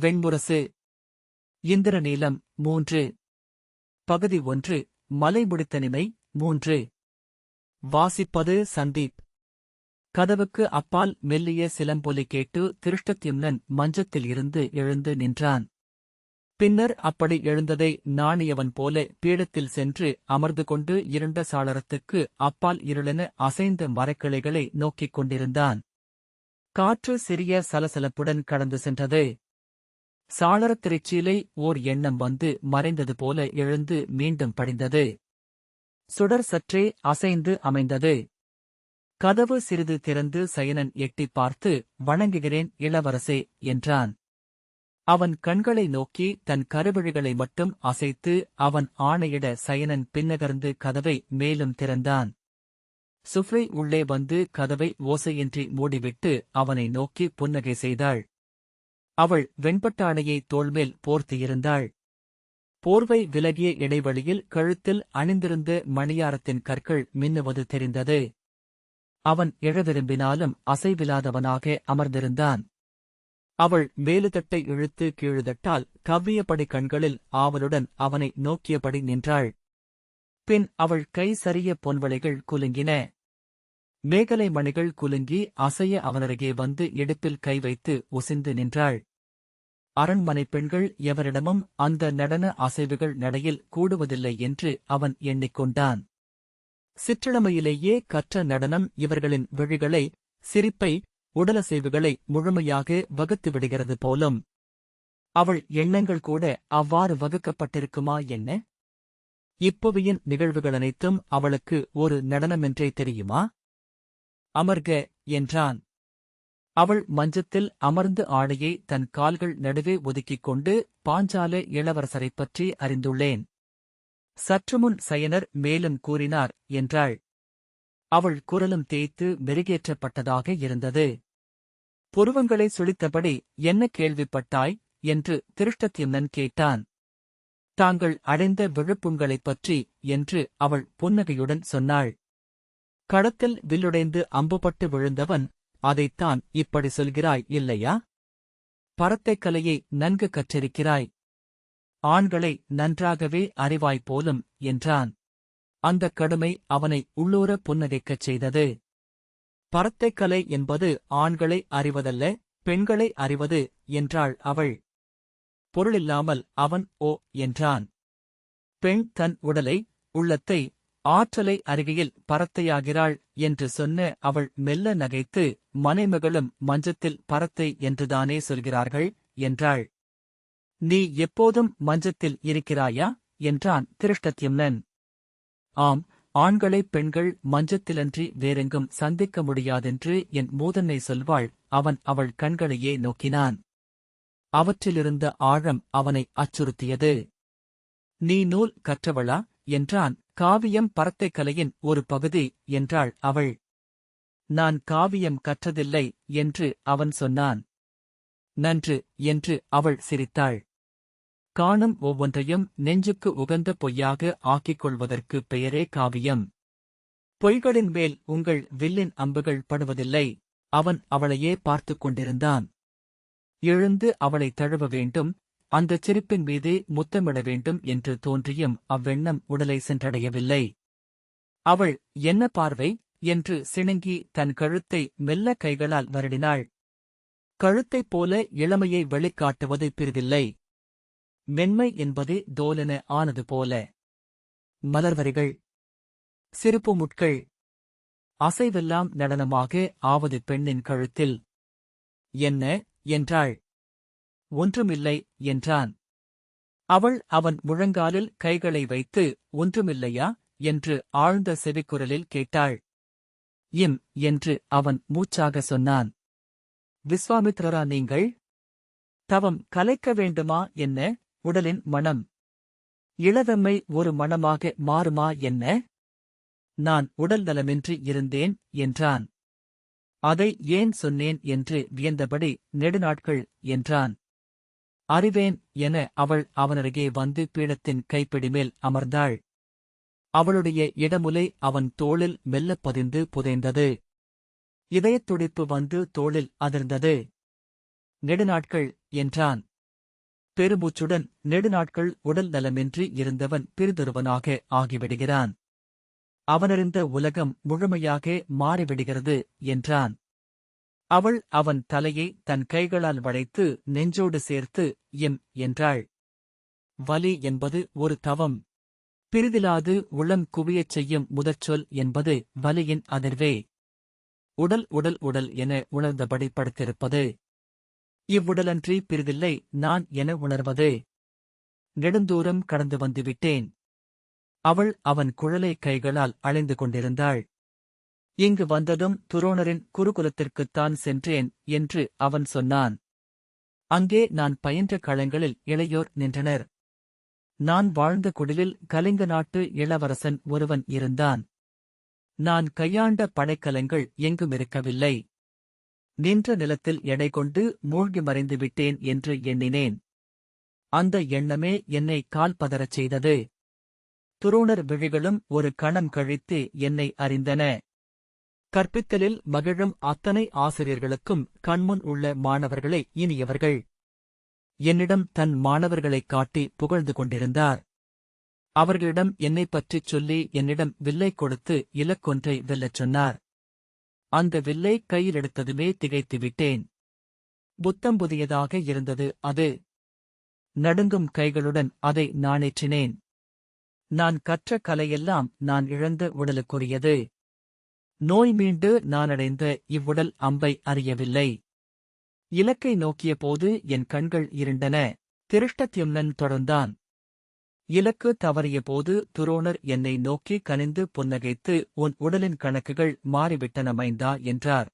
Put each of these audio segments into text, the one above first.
வெண்முரசு. இந்திரநீலம் மூன்று. பகுதி ஒன்று. மலை முடித்தனிமை மூன்று. வாசிப்பது சந்தீப். கதவுக்கு அப்பால் மெல்லிய சிலம்பொலி கேட்டு திருஷ்டத்யும்னன் மஞ்சத்தில் இருந்து எழுந்து நின்றான். பின்னர் அப்படி எழுந்ததை நாணியவன் போல பீடத்தில் சென்று அமர்ந்து கொண்டு இருண்ட சாளரத்துக்கு அப்பால் இருளென அசைந்த மரக்கிளைகளை நோக்கிக் கொண்டிருந்தான். காற்று சிறிய சலசலப்புடன் கடந்து சென்றது. சாளரத் திரைச்சீலை ஓர் எண்ணம் வந்து மறைந்தது போல எழுந்து மீண்டும் படிந்தது. சுடர் சற்றே அசைந்து அமைந்தது. கதவு சிறிது திறந்து சயனன் எட்டிப் பார்த்து வணங்குகிறேன் இளவரசே என்றான். அவன் கண்களை நோக்கி தன் கருவிழிகளை மட்டும் அசைத்து அவன் ஆணையிட சயனன் பின்னகர்ந்து கதவை மேலும் திறந்தான். சுஃப்ரை உள்ளே வந்து கதவை ஓசையின்றி மூடிவிட்டு அவனை நோக்கி புன்னகை செய்தாள். அவள் வெண்பட்டாடையை தோள்மேல் போர்த்தியிருந்தாள். போர்வை விலகிய இடைவெளியில் கழுத்தில் அணிந்திருந்த மணியாரத்தின் கற்கள் மின்னுவது தெரிந்தது. அவன் எழ விரும்பினாலும் அசைவில்லாதவனாக அமர்ந்திருந்தான். அவள் மேலுதட்டை இழுத்து கீழுதட்டால் கவ்வியபடி கண்களில் ஆவலுடன் அவனை நோக்கியபடி நின்றாள். பின் அவள் கை சரிய பொன்வளைகள் குலுங்கின. மேகலை மணிகள் குலுங்கி அசைய அவனருகே வந்து இடுப்பில் கை வைத்து உசிந்து நின்றாள். அரண்மனை பெண்கள் எவரிடமும் அந்த நடன அசைவுகள் நடையில் கூடுவதில்லை என்று அவன் எண்ணிக்கொண்டான். சிற்றிழமையிலேயே கற்ற நடனம் இவர்களின் விழிகளை சிரிப்பை உடலசைவுகளை முழுமையாக வகுத்து விடுகிறது போலும். அவள் எண்ணங்கள் கூட அவ்வாறு வகுக்கப்பட்டிருக்குமா என்ன? இப்போவியின் நிகழ்வுகள் அனைத்தும் அவளுக்கு ஒரு நடனமென்றே தெரியுமா? அமர்க என்றான். அவள் மஞ்சத்தில் அமர்ந்து ஆடையை தன் கால்கள் நடுவே ஒதுக்கிக் கொண்டு பாஞ்சால இளவரசரைப் பற்றி அறிந்துள்ளேன். சற்றுமுன் சயனர் மேலும் கூறினார் என்றாள். அவள் குரலும் தேய்த்து மெருகேற்றப்பட்டதாக இருந்தது. புருவங்களை சுழித்தபடி என்ன கேள்விப்பட்டாய் என்று திருஷ்டத்யும்னன் கேட்டான். தாங்கள் அடைந்த விழுப்புண்களைப் பற்றி என்று அவள் புன்னகையுடன் சொன்னாள். களத்தில் வில்லுடைந்து அம்புபட்டு விழுந்தவன் அதைத்தான் இப்படி சொல்கிறாய் இல்லையா? பரத்தைக் கலையை நன்கு கற்றிருக்கிறாய். ஆண்களை நன்றாகவே அறிவாய் போலும் என்றான். அந்தக் கடுமை அவனை உள்ளூர புன்னகைக்கச் செய்தது. பரத்தைக்கலை என்பது ஆண்களை அறிவதல்ல பெண்களை அறிவது என்றாள் அவள். பொருளில்லாமல் அவன் ஓ என்றான். பெண் தன் உடலை உள்ளத்தை ஆற்றலை அருகையில் பரத்தையாகிறாள் என்று சொன்ன அவள் மெல்ல நகைத்து மனைமகளும் மஞ்சத்தில் பரத்தை என்றுதானே சொல்கிறார்கள்? என்றாள். நீ எப்போதும் மஞ்சத்தில் இருக்கிறாயா? என்றான் திருஷ்டத்யம்னன். ஆம் ஆண்களை பெண்கள் மஞ்சத்திலன்றி வேறெங்கும் சந்திக்க முடியாதென்று என் மூதன்னை சொல்வாள். அவன் அவள் கண்களையே நோக்கினான். அவற்றிலிருந்த ஆழம் அவனை அச்சுறுத்தியது. நீ நூல் கற்றவளா? என்றான். காவியம் பரத்தைக் கலையின் ஒரு பகுதி என்றாள் அவள். நான் காவியம் கற்றதில்லை என்று அவன் சொன்னான். நன்று என்று அவள் சிரித்தாள். காணும் ஒவ்வொன்றையும் நெஞ்சுக்கு உகந்த பொய்யாக ஆக்கிக் கொள்வதற்கு பெயரே காவியம். பொய்களின் மேல் உங்கள் வில்லின் அம்புகள் படுவதில்லை. அவன் அவளையே பார்த்துக் கொண்டிருந்தான். எழுந்து அவளை தழுவ வேண்டும். அந்தச் சிரிப்பின் மீதே முத்தமிட வேண்டும் என்று தோன்றியும் அவ்வெண்ணம் உடலை சென்றடையவில்லை. அவள் என்ன பார்வை? என்று சிணுங்கி தன் கழுத்தை மெல்ல கைகளால் வருடினாள். கழுத்தைப் போல இளமையை வெளிக்காட்டுவது பெரிதில்லை மென்மை என்பதே தோலென ஆனது போல. மலர்வரிகள். சிறுப்பு முட்கள். அசைவெல்லாம் நடனமாக ஆவது பெண்ணின் கழுத்தில். என்ன? என்றாள். ஒன்றுமில்லை என்றான். அவள் அவன் முழங்காலில் கைகளை வைத்து ஒன்றுமில்லையா? என்று ஆழ்ந்த செவிக்குரலில் கேட்டாள். இம் என்று அவன் மூச்சாக சொன்னான். விஸ்வாமித்ரரா நீங்கள்? தவம் கலைக்க வேண்டுமா என்ன? உடலின் மனம். இளவெம்மை ஒரு மனமாக மாறுமா என்ன? நான் உடல் நலமின்றி இருந்தேன் என்றான். அதை ஏன் சொன்னேன்? என்று வியந்தபடி நெடுநாட்கள் என்றான். அறிவேன் என அவள் அவனருகே வந்து பீடத்தின் கைப்பிடிமேல் அமர்ந்தாள். அவளுடைய இடமுலை அவன் தோளில் மெல்லப் பதிந்து புதைந்தது. இதயத் துடிப்பு வந்து தோளில் அதிர்ந்தது. நெடுநாட்கள் என்றான். பெருமூச்சுடன் நெடுநாட்கள் உடல் நலமின்றி இருந்தவன் பிரிதொருவனாக ஆகிவிடுகிறான். அவனறிந்த உலகம் முழுமையாக மாறிவிடுகிறது என்றான். அவள் அவன் தலையை தன் கைகளால் வளைத்து நெஞ்சோடு சேர்த்து எம் என்றாள். வலி என்பது ஒரு தவம். பிரிதிலாது உளம் குவியச் செய்யும் முதற்சொல் என்பது வலியின் அதிர்வே. உடல் உடல் உடல் என உணர்ந்தபடி படுத்திருப்பது. இவ்வுடலன்றி பிரிதில்லை நான் என உணர்வது. நெடுந்தூரம் கடந்து வந்துவிட்டேன். அவள் அவன் குழலை கைகளால் அழைந்து கொண்டிருந்தாள். இங்கு வந்ததும் துரோணரின் குருகுலத்திற்குத்தான் சென்றேன் என்று அவன் சொன்னான். அங்கே நான் பயின்ற களங்களில் இளையோர் நின்றனர். நான் வாழ்ந்த குடிலில் கலிங்க நாட்டு இளவரசன் ஒருவன் இருந்தான். நான் கையாண்ட படைக்கலங்கள் எங்கும் இருக்கவில்லை. நின்ற நிலத்தில் எடை கொண்டு மூழ்கி மறைந்து விட்டேன் என்று எண்ணினேன். அந்த எண்ணமே என்னை கால் பதறச் செய்தது. துரோணர் விழிகளும் ஒரு கணம் கழித்து என்னை அறிந்தன. கற்பித்தலில் மகிழும் அத்தனை ஆசிரியர்களுக்கும் கண்முன் உள்ள மாணவர்களை இனியவர்கள். என்னிடம் தன் மாணவர்களைக் காட்டி புகழ்ந்து கொண்டிருந்தார். அவர்களிடம் என்னைப் பற்றிச் சொல்லி என்னிடம் வில்லை கொடுத்து இலக்கொன்றை வெல்லச் சொன்னார். அந்த வில்லை கையில் எடுத்ததுமே திகைத்து விட்டேன். புத்தம் புதியதாக இருந்தது அது. நடுங்கும் கைகளுடன் அதை நாணேற்றினேன். நான் கற்ற கலையெல்லாம் நான் இழந்த உடலுக்குரியது. நோய் மீண்டு நான் அடைந்த இவ்வுடல் அம்பை அறியவில்லை. இலக்கை நோக்கிய போது என் கண்கள் இருண்டன. திருஷ்டத்யும்னன் தொடர்ந்தான். இலக்கு தவறிய போது துரோணர் என்னை நோக்கி கனிந்து புன்னகைத்து உன் உடலின் கணக்குகள் மாறிவிட்டன மைந்தா என்றார்.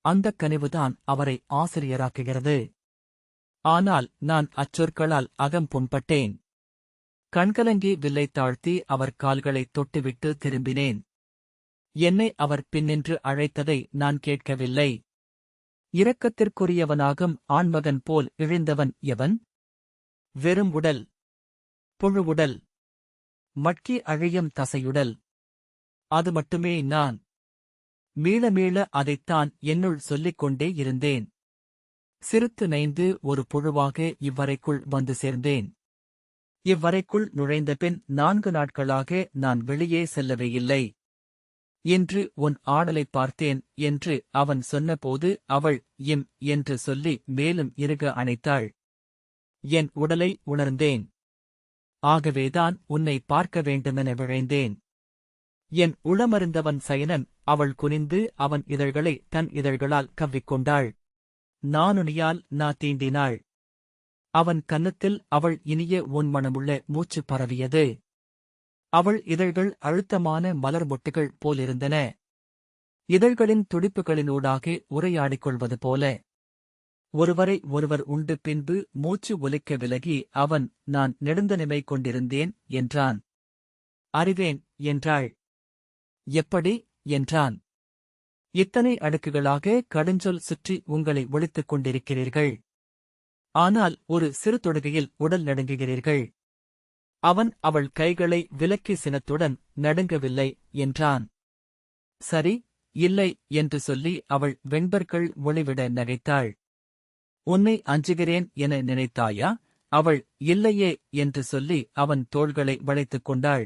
அந்தக் கனிவுதான் அவரை ஆசிரியராக்குகிறது. ஆனால் நான் அச்சொற்களால் அகம் புண்பட்டேன். கண்கலங்கி வில்லை தாழ்த்தி அவர் கால்களைத் தொட்டுவிட்டு திரும்பினேன். என்னை அவர் பின்னின்று அழைத்ததை நான் கேட்கவில்லை. இரக்கத்திற்குரியவனாகும் ஆண்மகன் போல் இழிந்தவன் எவன்? வெறும் உடல். புழுவுடல் மட்கி அழியும் தசையுடல். அது மட்டுமே நான். மீள மீள அதைத்தான் என்னுள் சொல்லிக் கொண்டே இருந்தேன். சிறுத்து நைந்து ஒரு புழுவாக இவ்வரைக்குள் வந்து சேர்ந்தேன். இவ்வரைக்குள் நுழைந்த பின் நான்கு நாட்களாக நான் வெளியே செல்லவே இல்லை. இன்று உன் ஆடலைப் பார்த்தேன் என்று அவன் சொன்னபோது அவள் இம் என்று சொல்லி மேலும் இறுக அணைத்தாள். என் உடலை உணர்ந்தேன். ஆகவேதான் உன்னை பார்க்க வேண்டுமென விழைந்தேன். என் உளமருந்தவன் சயனன் அவள் குனிந்து அவன் இதழ்களை தன் இதழ்களால் கவ்விக்கொண்டாள். நானுனியால் நா தீண்டினாள். அவன் கன்னத்தில் அவள் இனிய உன்மணமுள்ள மூச்சு பரவியது. அவள் இதழ்கள் அழுத்தமான மலர் மொட்டுகள் போலிருந்தன. இதழ்களின் துடிப்புகளினூடாக உரையாடிக் கொள்வது போல. ஒருவரை ஒருவர் உண்டு பின்பு மூச்சு ஒலிக்க விலகி அவன் நான் நெடுந்தனிமை கொண்டிருந்தேன் என்றான். அறிவேன் என்றாள். எப்படி என்றான். இத்தனை அடுக்குகளாக கடுஞ்சொல் சுற்றி உங்களை ஒழித்துக் கொண்டிருக்கிறீர்கள். ஆனால் ஒரு சிறு தொடுகையில் உடல் நடுங்குகிறீர்கள். அவன் அவள் கைகளை விலக்கி சினத்துடன் நடுங்கவில்லை என்றான். சரி இல்லை என்று சொல்லி அவள் வெண்பர்கள் ஒளிவிட நகைத்தாள். உன்னை அஞ்சுகிறேன் என நினைத்தாயா? அவள் இல்லையே என்று சொல்லி அவன் தோள்களை வளைத்துக் கொண்டாள்.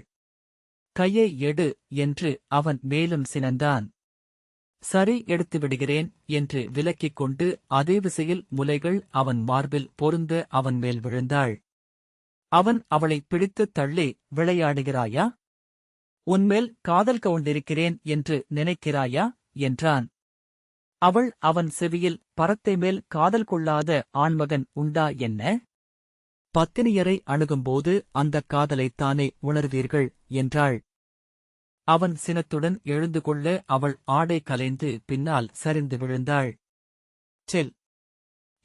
கையை எடு என்று அவன் மேலும் சினந்தான். சரி எடுத்து விடுகிறேன் என்று விலக்கிக் கொண்டு அதே விசையில் முலைகள் அவன் மார்பில் பொருந்த அவன் மேல் விழுந்தாள். அவன் அவளை பிடித்துத் தள்ளி விளையாடுகிறாயா? உன்மேல் காதல் கவுண்டிருக்கிறேன் என்று நினைக்கிறாயா? என்றான். அவள் அவன் செவியில் பரத்தை மேல் காதல் கொள்ளாத ஆண்மகன் உண்டா என்ன? பத்தினியரை அணுகும்போது அந்தக் காதலைத்தானே உணர்வீர்கள்? என்றாள். அவன் சினத்துடன் எழுந்து கொள்ள அவள் ஆடை கலைந்து பின்னால் சரிந்து விழுந்தாள். செல்.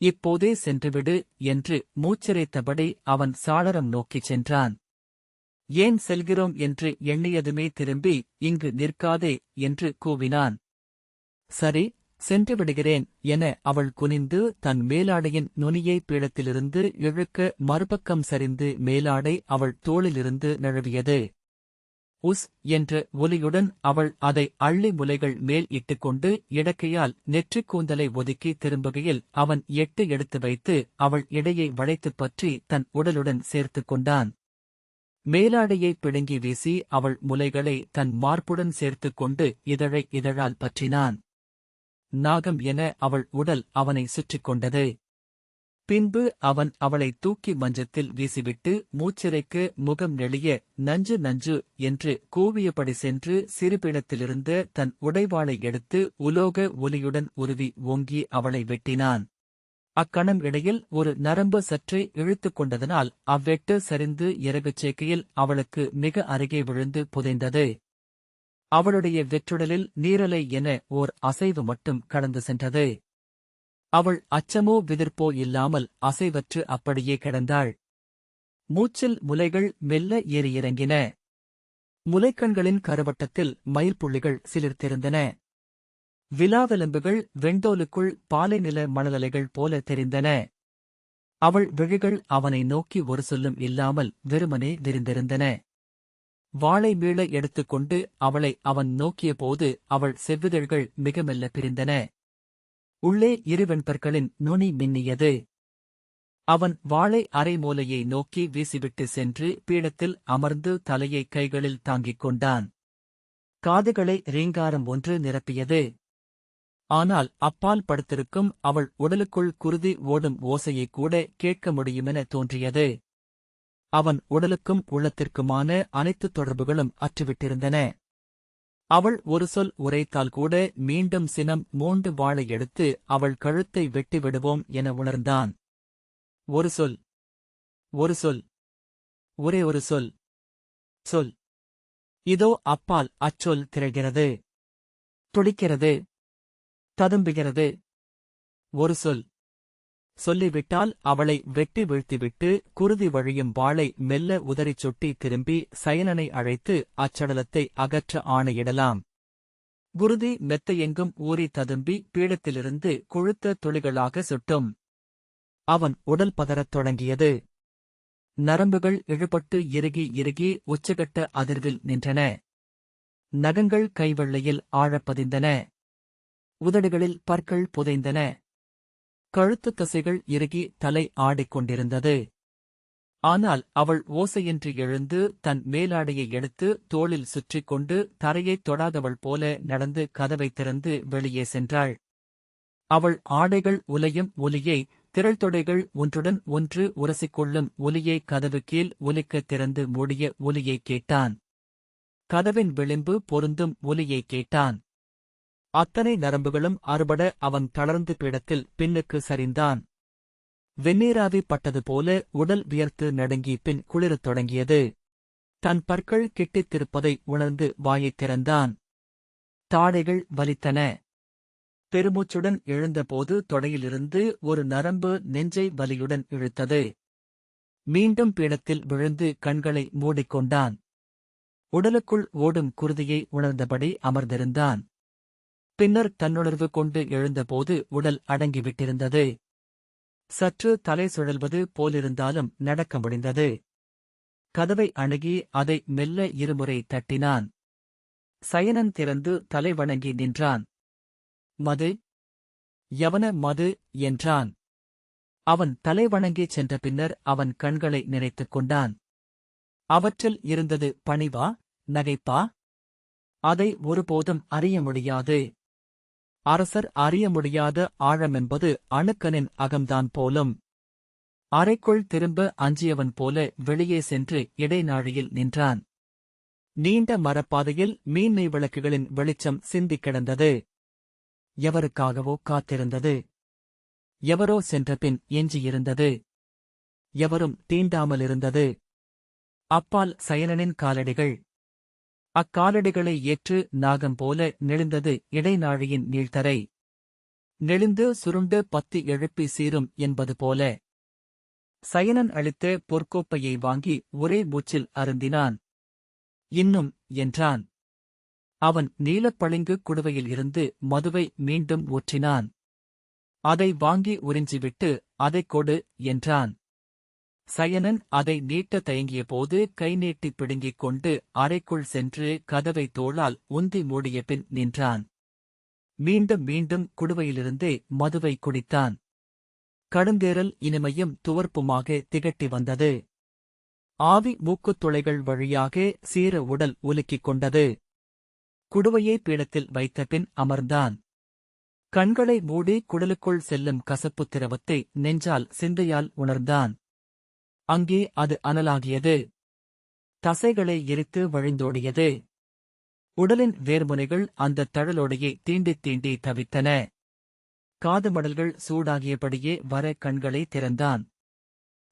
இப்போதே சென்றுவிடு என்று மூச்சரைத்தபடி அவன் சாளரம் நோக்கிச் சென்றான். ஏன் செல்கிறோம்? என்று எண்ணியதுமே திரும்பி இங்கு நிற்காதே என்று கூவினான். சரி சென்று விடுகிறேன் என அவள் குனிந்து தன் மேலாடையின் நுனியை பீடத்திலிருந்து இழுக்க மறுபக்கம் சரிந்து மேலாடை அவள் தோளிலிருந்து நழுவியது. உஸ் என்ற ஒலியுடன் அவள் அதை அள்ளி முலைகள் மேல் இட்டுக்கொண்டு இடக்கையால் நெற்றிக் கூந்தலை ஒதுக்கி திரும்புகையில் அவன் எட்டு எடுத்து வைத்து அவள் இடையை வளைத்துப் பற்றி தன் உடலுடன் சேர்த்துக் கொண்டான். மேலாடையை பிடுங்கி வீசி அவள் முலைகளை தன் மார்புடன் சேர்த்துக் கொண்டு இதழை இதழால் பற்றினான். நாகம் என அவள் உடல் அவனை சுற்றிக் கொண்டது. பின்பு அவன் அவளை தூக்கி மஞ்சத்தில் வீசிவிட்டு மூச்சிறைக்கு முகம் நெளிய நஞ்சு நஞ்சு என்று கூவியபடி சென்று சிறுபிடத்திலிருந்த தன் உடைவாளை எடுத்து உலோக ஒலியுடன் உருவி ஓங்கி அவளை வெட்டினான். அக்கணம் இடையில் ஒரு நரம்பு சற்று இழுத்துக் கொண்டதனால் அவ்வெட்டு சரிந்து இறகுச் சேர்க்கையில் அவளுக்கு மிக அருகே விழுந்து புதைந்தது. அவளுடைய வெற்றுடலில் நீரலை என ஓர் அசைவு மட்டும் கடந்து சென்றது. அவள் அச்சமோ விதிர்ப்போ இல்லாமல் அசைவற்று அப்படியே கிடந்தாள். மூச்சில் முலைகள் மெல்ல ஏறி இறங்கின. முலைக்கண்களின் கருவட்டத்தில் மயிர்புள்ளிகள் சிலிர்த்திருந்தன. விலாவெலும்புகள் வெண்டோலுக்குள் பாலை நில மணலலைகள் போல தெரிந்தன. அவள் விழிகள் அவனை நோக்கி ஒரு சொல்லும் இல்லாமல் வெறுமனே விரிந்திருந்தன. வாளை மீள எடுத்துக்கொண்டு அவளை அவன் நோக்கியபோது அவள் செவ்விதழ்கள் மிக மெல்ல பிரிந்தன. உள்ளே இருவெண்பற்களின் நுனி மின்னியது. அவன் வாழை அரைமூலையை நோக்கி வீசிவிட்டு சென்று பீடத்தில் அமர்ந்து தலையை கைகளில் தாங்கிக் கொண்டான். காதுகளை ரீங்காரம் ஒன்று நிரப்பியது. ஆனால் அப்பால் படுத்திருக்கும் அவள் உடலுக்குள் குருதி ஓடும் ஓசையைக் கூட கேட்க முடியுமென தோன்றியது. அவன் உடலுக்கும் உள்ளத்திற்குமான அனைத்து தொடர்புகளும் அற்றுவிட்டிருந்தன. அவள் ஒரு சொல் உரைத்தால் கூட மீண்டும் சினம் மூண்டு வாளை எடுத்து அவள் கழுத்தை வெட்டி விடுவோம் என உணர்ந்தான். ஒரு சொல். ஒரு சொல். ஒரே ஒரு சொல். சொல். இதோ அப்பால் அச்சொல் திரள்கிறது. துடிக்கிறது. ததும்புகிறது. ஒரு சொல். சொல்லிவிட்டால் அவளை வெட்டி வீழ்த்திவிட்டு குருதி வழியும் வாளை மெல்ல உதறிச் சுட்டி திரும்பி சயனனை அழைத்து அச்சடலத்தை அகற்ற ஆணையிடலாம். குருதி மெத்தையெங்கும் ஊறி ததும்பி பீடத்திலிருந்து கொழுத்த துளிகளாக சுட்டும். அவன் உடல் பதறத் தொடங்கியது. நரம்புகள் இழுபட்டு இறுகி இறுகி உச்சகட்ட அதிர்வில் நின்றன. நகங்கள் கைவெள்ளையில் ஆழப்பதிந்தன. உதடுகளில் பற்கள் புதைந்தன. கழுத்துத் தசைகள் இறுகி தலை ஆடிக்கொண்டிருந்தது ஆனால் அவள் ஓசையின்றி எழுந்து தன் மேலாடையை எடுத்து தோளில் சுற்றிக் கொண்டு தரையைத் தொடாதவள் போல நடந்து கதவைத் திறந்து வெளியே சென்றாள். அவள் ஆடைகள் உலையும் ஒலியை திரள்தொடைகள் ஒன்றுடன் ஒன்று உரசிக்கொள்ளும் ஒலியை கதவு கீழ் ஒலிக்கத் திறந்து மூடிய ஒலியைக் கேட்டான். கதவின் விளிம்பு பொருந்தும் ஒலியைக் கேட்டான். அத்தனை நரம்புகளும் அறுபட அவன் தளர்ந்து பீடத்தில் பின்னுக்கு சரிந்தான். வெந்நீராவி பட்டது போல உடல் வியர்த்து நடுங்கி பின் குளிரத் தொடங்கியது. தன் பற்கள் கிட்டித்திருப்பதை உணர்ந்து வாயைத் திறந்தான். தாடைகள் வலித்தன. பெருமூச்சுடன் எழுந்தபோது தொடையிலிருந்து ஒரு நரம்பு நெஞ்சை வலியுடன் இழுத்தது. மீண்டும் பீடத்தில் விழுந்து கண்களை மூடிக்கொண்டான். உடலுக்குள் ஓடும் குருதியை உணர்ந்தபடி அமர்ந்திருந்தான். பின்னர் தன்னுணர்வு கொண்டு எழுந்தபோது உடல் அடங்கிவிட்டிருந்தது. சற்று தலை சுழல்வது போலிருந்தாலும் நடக்க முடிந்தது. கதவை அணுகி அதை மெல்ல இருமுறை தட்டினான். சயனன் திறந்து தலை வணங்கி நின்றான். மது யவன மது என்றான். அவன் தலை வணங்கிச் சென்ற பின்னர் அவன் கண்களை நினைத்துக் கொண்டான். அவற்றில் இருந்தது பணிவா நகைப்பா? அதை ஒருபோதும் அறிய முடியாது. அரசர் அறிய முடியாத ஆழமென்பது அணுக்கனின் அகம்தான் போலும். அறைக்குள் திரும்ப அஞ்சியவன் போல வெளியே சென்று இடைநாழியில் நின்றான். நீண்ட மரப்பாதையில் மீன்மை விளக்குகளின் வெளிச்சம் சிந்திக் கிடந்தது. எவருக்காகவோ காத்திருந்தது. எவரோ சென்றபின் எஞ்சியிருந்தது. எவரும் தீண்டாமலிருந்தது. அப்பால் சயனனின் காலடிகள் அக்காலடிகளை ஏற்று நாகம் போல நெளிந்தது இடைநாழியின் நீழ்த்தரை நெளிந்து சுருண்டு பத்தி எழுப்பி சீரும் என்பது போல. சயனன் அளித்த பொற்கோப்பையை வாங்கி ஒரே மூச்சில் அருந்தினான். இன்னும் என்றான். அவன் நீலப்பளிங்கு குடுவையில் இருந்து மதுவை மீண்டும் ஊற்றினான். அதை வாங்கி உறிஞ்சிவிட்டு அதைக் கொடு என்றான். சயனன் அதை நீட்ட தயங்கியபோது கை நீட்டி பிடுங்கிக் கொண்டு அறைக்குள் சென்று கதவை தோளால் உந்தி மூடிய பின் நின்றான். மீண்டும் மீண்டும் குடுவையிலிருந்தே மதுவை குடித்தான். கடுந்தேறல் இனிமையும் துவர்ப்புமாக திகட்டி வந்தது. ஆவி மூக்குத் துளைகள் வழியாக சீர உடல் உலுக்கிக் கொண்டது. குடுவையை பீடத்தில் வைத்த பின் அமர்ந்தான். கண்களை மூடி குடலுக்குள் செல்லும் கசப்புத் திரவத்தை நெஞ்சால் சிந்தையால் உணர்ந்தான். அங்கே அது அனலாகியது. தசைகளை எரித்து வழிந்தோடியது. உடலின் வேர்முனைகள் அந்த தழலோடையே தீண்டித் தீண்டி தவித்தன. காது மடல்கள் சூடாகியபடியே வர கண்களை திறந்தான்.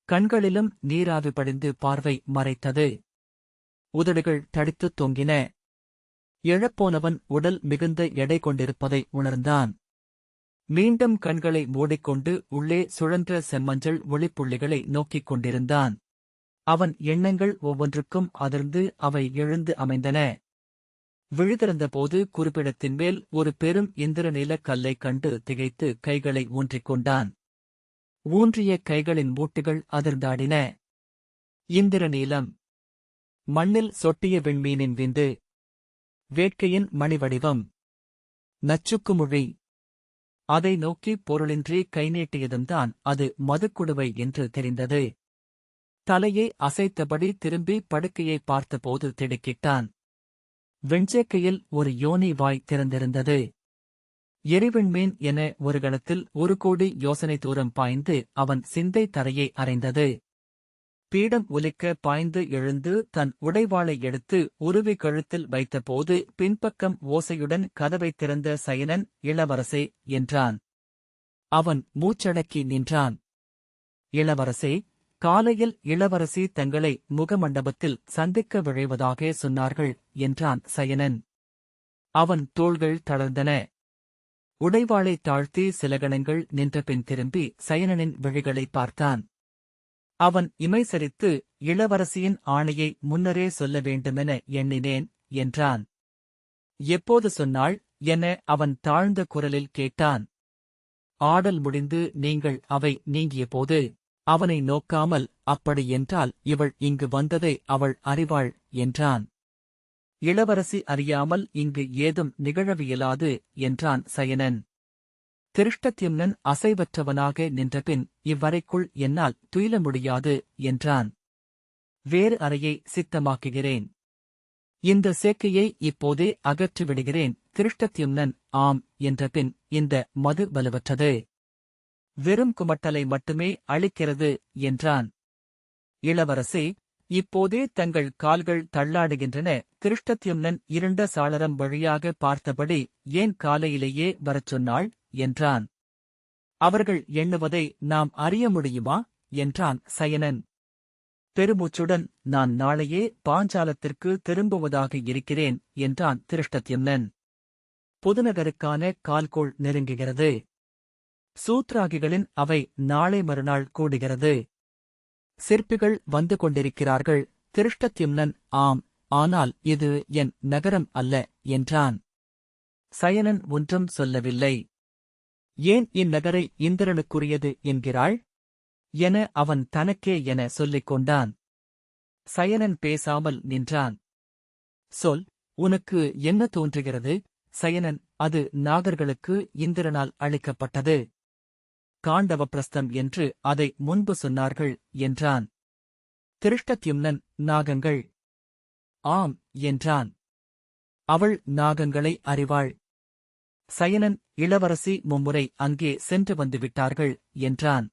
கண்களிலும் நீராவி படிந்து பார்வை மறைத்தது. உதடுகள் தடித்துத் தொங்கின. எழப்போனவன் உடல் மிகுந்த எடை கொண்டிருப்பதை உணர்ந்தான். மீண்டும் கண்களை மூடிக்கொண்டு உள்ளே சுழன்ற செம்மஞ்சள் ஒளிப்புள்ளிகளை நோக்கிக் கொண்டிருந்தான். அவன் எண்ணங்கள் ஒவ்வொன்றுக்கும் அதிர்ந்து அவை எழுந்து அமைந்தன. விழுதிறந்தபோது குறிப்பிடத்தின் மேல் ஒரு பெரும் இந்திரநீலக் கல்லைக் கண்டு திகைத்து கைகளை ஊன்றிக் கொண்டான். ஊன்றிய கைகளின் மூட்டுகள் அதிர்ந்தாடின. இந்திரநீலம் மண்ணில் சொட்டிய விண்மீனின் விந்து வேட்கையின் மணிவடிவம் நச்சுக்குமுழி அதை நோக்கி பொருளின்றி கைநீட்டியதும்தான் அது மதுக்குடுவை என்று தெரிந்தது. தலையை அசைத்தபடி திரும்பி படுக்கையை பார்த்தபோது திடுக்கிட்டான். வெண்சேக்கையில் ஒரு யோனி வாய் திறந்திருந்தது. எரிவிண்மீன் என ஒரு கணத்தில் ஒரு கோடி யோசனை தூரம் பாய்ந்து அவன் சிந்தை தரையை அறைந்தது. பீடம் ஒலிக்க பாய்ந்து எழுந்து தன் உடைவாளை எடுத்து உருவி கழுத்தில் வைத்தபோது பின்பக்கம் ஓசையுடன் கதவைத் திறந்த சயனன் இளவரசே என்றான். அவன் மூச்சடக்கி நின்றான். இளவரசே காலையில் இளவரசி தங்களை முகமண்டபத்தில் சந்திக்க விழைவதாக சொன்னார்கள் என்றான் சயனன். அவன் தோள்கள் தளர்ந்தன. உடைவாளை தாழ்த்தி சிலகணங்கள் நின்றபின் திரும்பி சயனனின் விழிகளை பார்த்தான். அவன் இமைசரித்து இளவரசியின் ஆணையை முன்னரே சொல்ல வேண்டுமென எண்ணினேன் என்றான். எப்போது சொன்னாள்? என அவன் தாழ்ந்த குரலில் கேட்டான். ஆடல் முடிந்து நீங்கள் அவை நீங்கியபோது அவனை நோக்காமல் அப்படி என்றால் இவள் இங்கு வந்ததை அவள் அறிவாள் என்றான். இளவரசி அறியாமல் இங்கு ஏதும் நிகழவியலாது என்றான் சயனன். திருஷ்டத்யும்னன் அசைவற்றவனாக நின்றபின் இவ்வறைக்குள் என்னால் துயில முடியாது என்றான். வேறு அறையை சித்தமாக்குகிறேன். இந்த சேக்கையை இப்போதே அகற்றிவிடுகிறேன் திருஷ்டத்யும்னன் ஆம் என்றபின் இந்த மது வலுவற்றது. வெறும் குமட்டலை மட்டுமே அளிக்கிறது என்றான். இளவரசி இப்போதே தங்கள் கால்கள் தள்ளாடுகின்றன. திருஷ்டத்யும்னன் இருண்ட சாளரம் வழியாக பார்த்தபடி ஏன் காலையிலேயே வரச் சொன்னாள்? என்றான். அவர்கள் எண்ணுவதை நாம் அறிய முடியுமா? என்றான் சயனன். பெருமூச்சுடன் நான் நாளையே பாஞ்சாலத்திற்கு திரும்புவதாக இருக்கிறேன் என்றான் திருஷ்டத்யம்னன். புதுநகருக்கான கால்கோள் நெருங்குகிறது. சூத்ராகிகளின் அவை நாளை மறுநாள் கூடுகிறது. சிற்பிகள் வந்து கொண்டிருக்கிறார்கள். திருஷ்டத்யும்னன் ஆம் ஆனால் இது என் நகரம் அல்ல என்றான். சயனன் ஒன்றும் சொல்லவில்லை. ஏன் இந்நகரை இந்திரனுக்குரியது என்கிறாள்? என அவன் தனக்கே என சொல்லிக் கொண்டான். சயனன் பேசாமல் நின்றான். சொல் உனக்கு என்ன தோன்றுகிறது? சயனன் அது நாகர்களுக்கு இந்திரனால் அளிக்கப்பட்டது. காண்டவப்பிரஸ்தம் என்று அதை முன்பு சொன்னார்கள் என்றான். திருஷ்டத்யும்னன் நாகங்கள். ஆம் என்றான். அவள் நாகங்களை அறிவாள். சயனன் இளவரசி மும்முறை அங்கே சென்று வந்துவிட்டார்கள் என்றான்.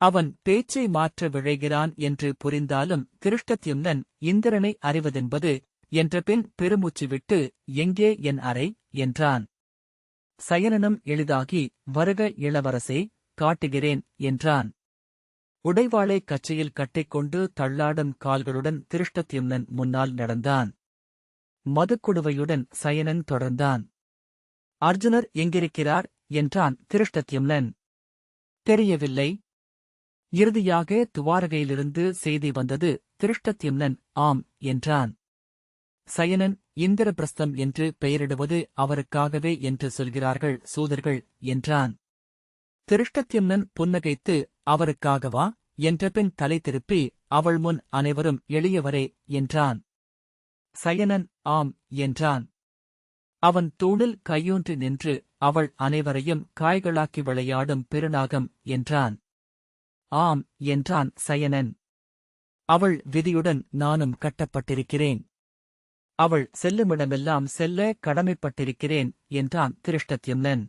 அவன் பேச்சை மாற்ற விழைகிறான் என்று புரிந்தாலும் திருஷ்டத்யும்னன் இந்திரனை அறிவதென்பது என்றபின் பெருமூச்சு விட்டு எங்கே என் அறை என்றான். சயனனும் எளிதாகி வருக இளவரசே காட்டுகிறேன் என்றான். உடைவாளை கச்சையில் கட்டிக்கொண்டு தள்ளாடும் கால்களுடன் திருஷ்டத்யும்னன் முன்னால் நடந்தான். மதுக்குடுவையுடன் சயனன் தொடர்ந்தான். அர்ஜுனர் எங்கிருக்கிறார்? என்றான் திருஷ்டத்யும்னன். தெரியவில்லை. இறுதியாக துவாரகையிலிருந்து செய்தி வந்தது திருஷ்டத்யம்லன் ஆம் என்றான். சயனன் இந்திரபிரஸ்தம் என்று பெயரிடுவது அவருக்காகவே என்று சொல்கிறார்கள் சூதர்கள் என்றான். திருஷ்டத்யம்னன் புன்னகைத்து அவருக்காகவா? என்றபின் தலை திருப்பி அவள் முன் அனைவரும் எளியவரே என்றான். சயனன் ஆம் என்றான். அவன் தூணில் கையூன்றி நின்று அவள் அனைவரையும் காய்களாக்கி விளையாடும் பெருநாகம் என்றான். ஆம் என்றான் சயனன். அவள் விதியுடன் நானும் கட்டப்பட்டிருக்கிறேன். அவள் செல்லுமிடமெல்லாம் செல்ல கடமைப்பட்டிருக்கிறேன் என்றான் திருஷ்டத்யும்னன்.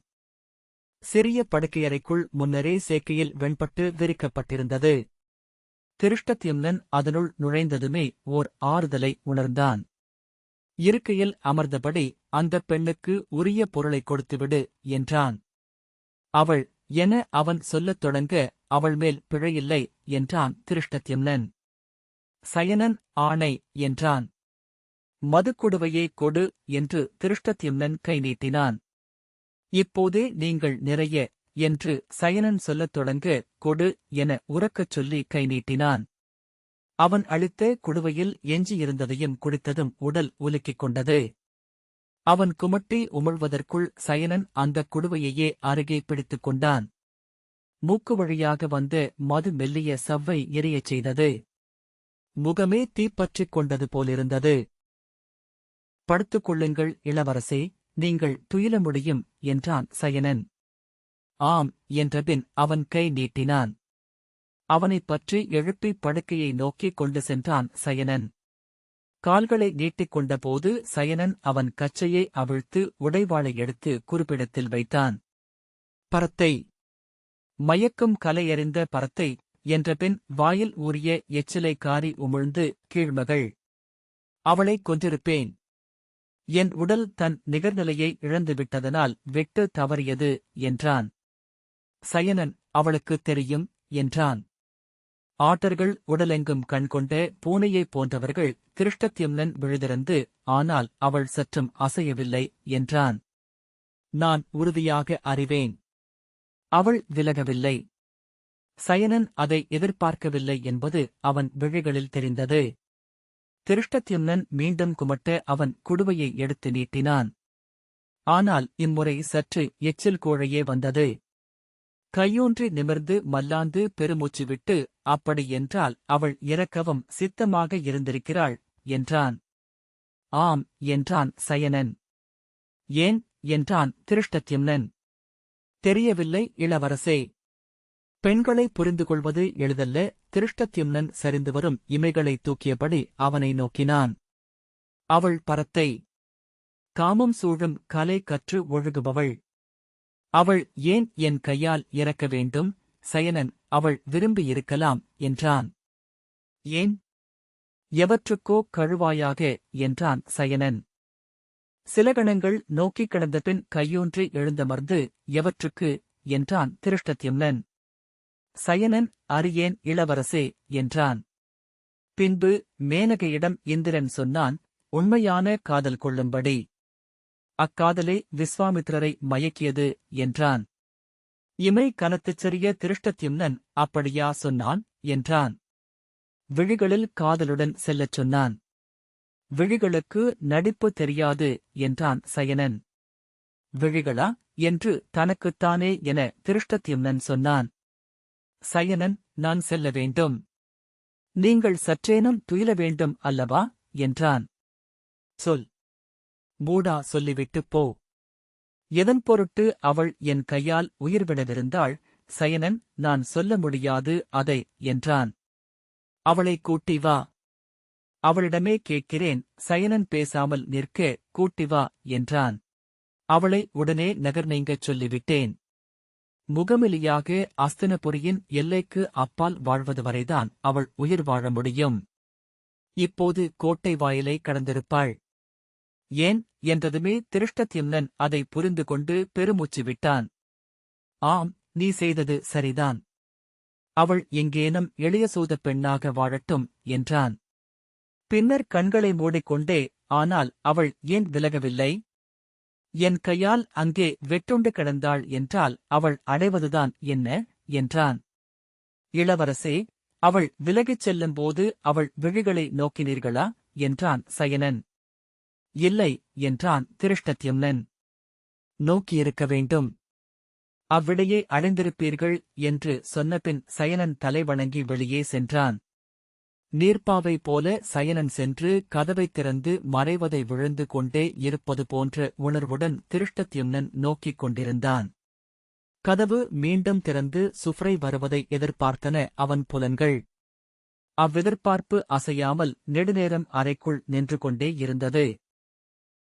சிறிய படுக்கையறைக்குள் முன்னரே சேக்கையில் வெண்பட்டு விரிக்கப்பட்டிருந்தது. திருஷ்டத்யும்னன் அதனுள் நுழைந்ததுமே ஓர் ஆறுதலை உணர்ந்தான். இருக்கையில் அமர்ந்தபடி அந்தப் பெண்ணுக்கு உரிய பொருளை கொடுத்துவிடு என்றான். அவள் என அவன் சொல்லத் தொடங்க அவள் மேல் பிழையில்லை என்றான் திருஷ்டத்யும்னன். சயனன் ஆணை என்றான். மதுக்குடுவையை கொடு என்று திருஷ்டத்யும்னன் கை நீட்டினான். இப்போதே நீங்கள் நிறைய என்று சயனன் சொல்லத் தொடங்க கொடு என உறக்கச் சொல்லி கை நீட்டினான். அவன் அளித்த குடுவையில் எஞ்சியிருந்ததையும் குடித்ததும் உடல் உலுக்கிக் கொண்டது. அவன் குமட்டி உமிழ்வதற்குள் சயனன் அந்தக் குடுவையையே அருகே பிடித்துக் கொண்டான். மூக்கு வழியாக வந்த மது மெல்லிய சவ்வை எரியச் செய்தது. முகமே தீப்பற்றிக் கொண்டது போலிருந்தது. படுத்துக் கொள்ளுங்கள் இளவரசே நீங்கள் துயில முடியும் என்றான் சயனன். ஆம் என்றபின் அவன் கை நீட்டினான். அவனைப் பற்றி எழுப்பி படுக்கையை நோக்கிக் கொண்டு சென்றான் சயனன். கால்களை நீட்டிக் கொண்டபோது சயனன் அவன் கச்சையை அவிழ்த்து உடைவாளை எடுத்து குறிப்பிடத்தில் வைத்தான். பரத்தை! மயக்கும் கலையறிந்த பரத்தை! என்றபின் வாயில் ஊறிய எச்சிலை காரி உமிழ்ந்து கீழ்மகள் அவளை கொன்றிருப்பேன்! என் உடல் தன் நிகர்நிலையை இழந்துவிட்டதனால் வெட்டு தவறியது! என்றான். சயனன் அவளுக்கு தெரியும்! என்றான். ஆட்டர்கள் உடலெங்கும் கண்கொண்ட பூனையைப் போன்றவர்கள் திருஷ்டத்யம்னன் விழுதிருந்து ஆனால் அவள் சற்றும் அசையவில்லை என்றான். நான் உறுதியாக அறிவேன். அவள் விலகவில்லை. சயனன் அதை எதிர்பார்க்கவில்லை என்பது அவன் விழிகளில் தெரிந்தது. திருஷ்டத்யும்னன் மீண்டும் குமட்ட அவன் குடுவையை எடுத்து நீட்டினான். ஆனால் இம்முறை சற்று எச்சில் கோழையே வந்தது. கையூன்றி நிமிர்ந்து மல்லாந்து பெருமூச்சு விட்டு அப்படி என்றால் அவள் இறக்கவும் சித்தமாக இருந்திருக்கிறாள் என்றான். ஆம் என்றான் சயனன். ஏன்? என்றான் திருஷ்டத்யும்னன் தெரியவில்லை இளவரசே. பெண்களை புரிந்து கொள்வது எளிதல்ல. திருஷ்டத்யும்னன் சரிந்து வரும் இமைகளை தூக்கியபடி அவனை நோக்கினான். அவள் பரத்தை. காமம் சூழும் கலை கற்று ஒழுகுபவள். அவள் ஏன் என் கையால் இறக்க வேண்டும்? சயனன் அவள் விரும்பியிருக்கலாம் என்றான். ஏன்? எவற்றுக்கோ கழுவாயாக என்றான் சயனன். சில கணங்கள் நோக்கிக் கிடந்தபின் கையூன்றி எழுந்தமர்ந்து எவற்றுக்கு? என்றான் திருஷ்டத்யும்னன். சயனன் அறியேன் இளவரசே என்றான். பின்பு மேனகையிடம் இந்திரன் சொன்னான் உண்மையான காதல் கொள்ளும்படி. அக்காதலே விஸ்வாமித்திரரை மயக்கியது என்றான். இமை கனத்துச் சிறிய திருஷ்டத்யும்னன் அப்படியா சொன்னான் என்றான். விழிகளில் காதலுடன் செல்லச் சொன்னான். விழிகளுக்கு நடிப்பு தெரியாது என்றான் சயனன். விழிகளா என்று தனக்குத்தானே என திருஷ்டத்யும்னன் சொன்னான். சயனன் நான் செல்ல வேண்டும். நீங்கள் சற்றேனும் துயில வேண்டும் அல்லவா? என்றான். சொல். மூடா சொல்லிவிட்டுப் போ. எதன் பொருட்டு அவள் என் கையால் உயிர்விடவிருந்தாள் சயனன் நான் சொல்ல முடியாது அதை என்றான். அவளை கூட்டி வா. அவளிடமே கேட்கிறேன் சயனன் பேசாமல் நிற்க கூட்டி வா என்றான். அவளை உடனே நகர் நீங்கச் சொல்லிவிட்டேன். முகமிலியாக அஸ்தினபுரியின் எல்லைக்கு அப்பால் வாழ்வது வரைதான் அவள் உயிர் வாழ முடியும். இப்போது கோட்டை வாயிலை கடந்திருப்பாள். ஏன் என்றதுமே திருஷ்டத்யும்னன் அதை புரிந்து கொண்டு பெருமூச்சு விட்டான் ஆம் நீ செய்தது சரிதான். அவள் எங்கேனும் எளிய சூதப் பெண்ணாக வாழட்டும் என்றான். பின்னர் கண்களை மூடிக்கொண்டே ஆனால் அவள் ஏன் விலகவில்லை? என் கையால் அங்கே வெட்டுண்டு கிடந்தாள் என்றால் அவள் அடைவதுதான் என்ன? என்றான். இளவரசே அவள் விலகிச் செல்லும்போது அவள் விழிகளை நோக்கினீர்களா? என்றான் சயனன். இல்லை என்றான் திருஷ்டத்யும்னன். நோக்கியிருக்க வேண்டும் அவ்விடையே அடைந்திருப்பீர்கள் என்று சொன்னபின் சயனன் தலைவணங்கி வெளியே சென்றான். நீர்ப்பாவை போல சயனன் சென்று கதவைத் திறந்து மறைவதை விழுந்து கொண்டே இருப்பது போன்ற உணர்வுடன் திருஷ்டத்யும்னன் நோக்கிக் கொண்டிருந்தான். கதவு மீண்டும் திறந்து சுஃப்ரை வருவதை எதிர்பார்த்தன அவன் புலன்கள். அவ்வெதிர்பார்ப்பு அசையாமல் நெடுநேரம் அறைக்குள் நின்று கொண்டே இருந்தது.